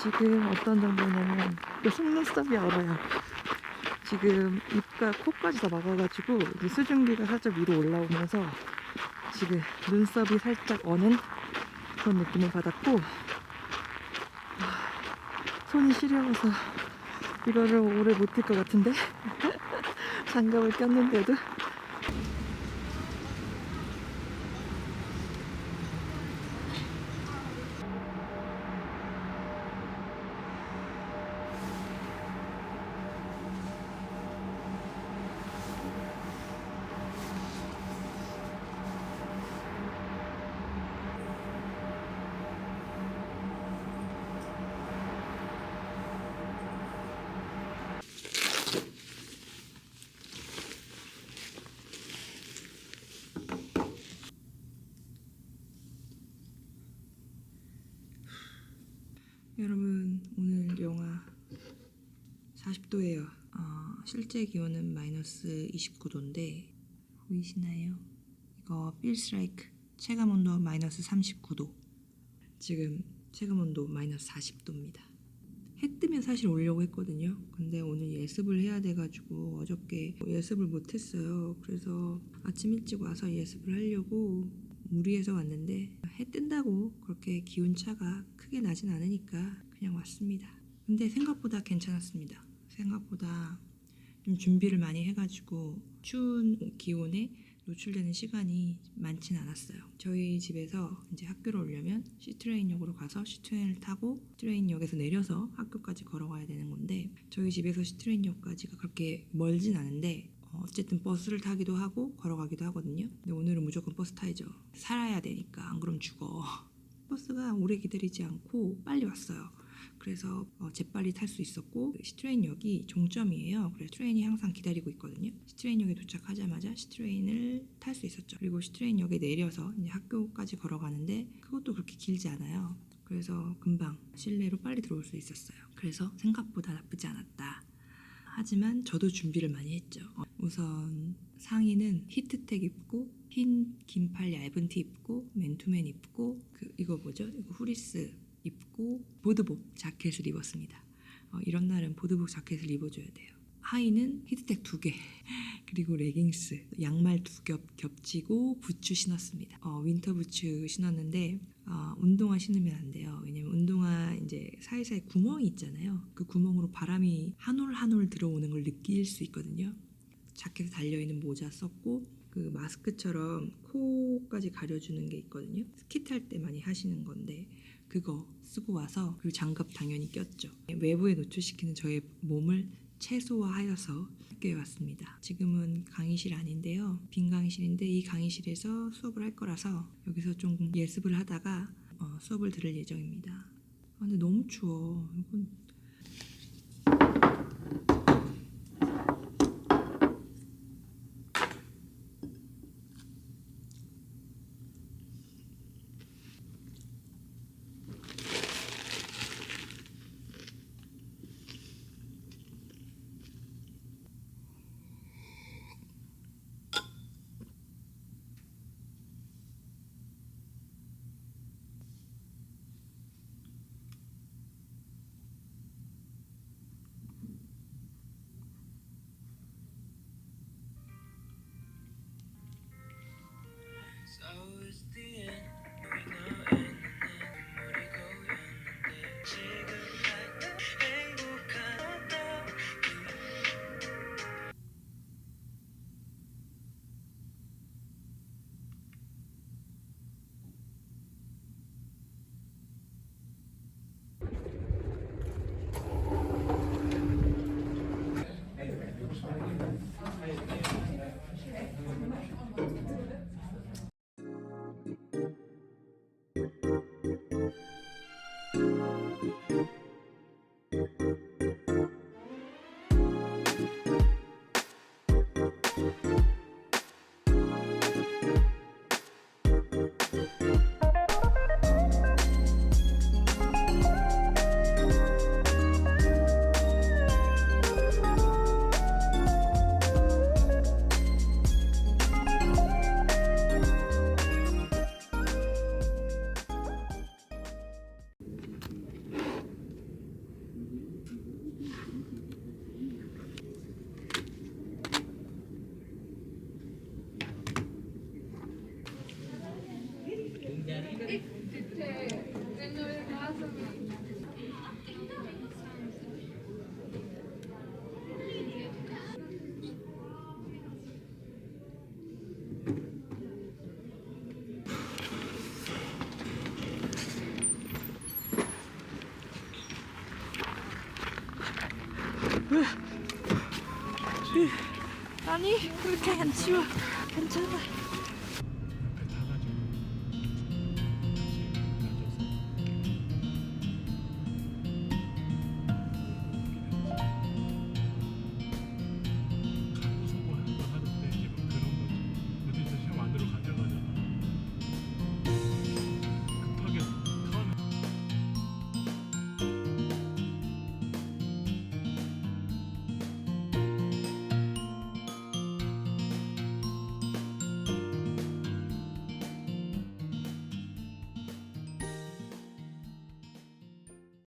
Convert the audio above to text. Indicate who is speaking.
Speaker 1: 지금 어떤 정도냐면 그 속눈썹이 얼어요. 지금 입과 코까지 다 막아가지고 수증기가 살짝 위로 올라오면서 지금 눈썹이 살짝 어는 그런 느낌을 받았고 아, 손이 시려워서 이거를 오래 못뛸것 같은데 장갑을 꼈는데도 여러분 오늘 영하 40도예요. 어, 실제 기온은 마이너스 29도인데 보이시나요? 이거 feels like 체감 온도 마이너스 39도. 지금 체감 온도 마이너스 40도입니다. 해 뜨면 사실 오려고 했거든요. 근데 오늘 예습을 해야 돼가지고 어저께 예습을 못했어요. 그래서 아침 일찍 와서 예습을 하려고 무리해서 왔는데 해 뜬다고 그렇게 기온 차가 크게 나진 않으니까 그냥 왔습니다. 근데 생각보다 괜찮았습니다. 생각보다 좀 준비를 많이 해가지고 추운 기온에 노출되는 시간이 많진 않았어요. 저희 집에서 이제 학교를 오려면 시트레인역으로 가서 시트레인을 타고 시트레인역에서 내려서 학교까지 걸어가야 되는 건데 저희 집에서 시트레인역까지가 그렇게 멀진 않은데 어, 어쨌든 버스를 타기도 하고 걸어가기도 하거든요. 근데 오늘은 무조건 버스 타야죠. 살아야 되니까 안 그럼 죽어. 버스가 오래 기다리지 않고 빨리 왔어요. 그래서 어, 재빨리 탈 수 있었고 시트레인역이 종점이에요. 그래서 트레인이 항상 기다리고 있거든요. 시트레인역에 도착하자마자 시트레인을 탈 수 있었죠. 그리고 시트레인역에 내려서 이제 학교까지 걸어가는데 그것도 그렇게 길지 않아요. 그래서 금방 실내로 빨리 들어올 수 있었어요. 그래서 생각보다 나쁘지 않았다. 하지만 저도 준비를 많이 했죠. 어, 우선 상의는 히트텍 입고 흰 긴팔 얇은 티 입고 맨투맨 입고 그 이거 뭐죠? 이거 후리스 입고 보드복 자켓을 입었습니다. 어, 이런 날은 보드복 자켓을 입어줘야 돼요. 하의는 히트텍 두 개, 그리고 레깅스, 양말 두 겹 겹치고 부츠 신었습니다. 어, 윈터 부츠 신었는데 어, 운동화 신으면 안 돼요. 운동화 이제 사이사이 구멍이 있잖아요. 그 구멍으로 바람이 한 올 한 올 들어오는 걸 느낄 수 있거든요. 자켓에 달려 있는 모자 썼고 그 마스크처럼 코까지 가려주는 게 있거든요. 스키 탈 때 많이 하시는 건데 그거 쓰고 와서 그리고 장갑 당연히 꼈죠. 외부에 노출시키는 저의 몸을 최소화하여서 학교에 왔습니다. 지금은 강의실 아닌데요. 빈 강의실인데 이 강의실에서 수업을 할 거라서 여기서 좀 예습을 하다가 어, 수업을 들을 예정입니다. 아, 근데 너무 추워. 이건 아니 그렇게 안 치워. 괜찮아